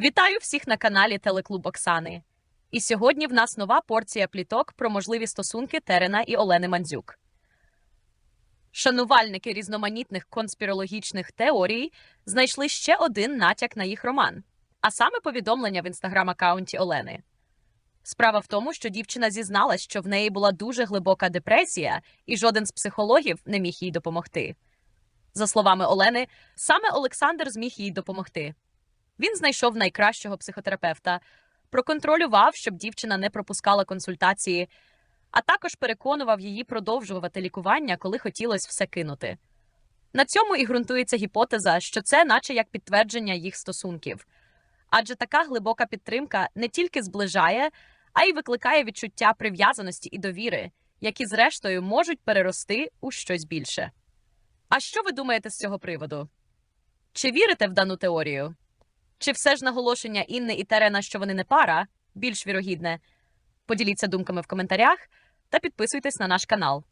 Вітаю всіх на каналі Телеклуб Оксани. І сьогодні в нас нова порція пліток про можливі стосунки Терена і Олени Мандзюк. Шанувальники різноманітних конспірологічних теорій знайшли ще один натяк на їх роман, а саме повідомлення в інстаграм-аккаунті Олени. Справа в тому, що дівчина зізналась, що в неї була дуже глибока депресія, і жоден з психологів не міг їй допомогти. За словами Олени, саме Олександр зміг їй допомогти. Він знайшов найкращого психотерапевта, проконтролював, щоб дівчина не пропускала консультації, а також переконував її продовжувати лікування, коли хотілося все кинути. На цьому і ґрунтується гіпотеза, що це наче як підтвердження їх стосунків. Адже така глибока підтримка не тільки зближає, а й викликає відчуття прив'язаності і довіри, які, зрештою, можуть перерости у щось більше. А що ви думаєте з цього приводу? Чи вірите в дану теорію? Чи все ж наголошення Інни і Терена, що вони не пара, більш вірогідне? Поділіться думками в коментарях та підписуйтесь на наш канал.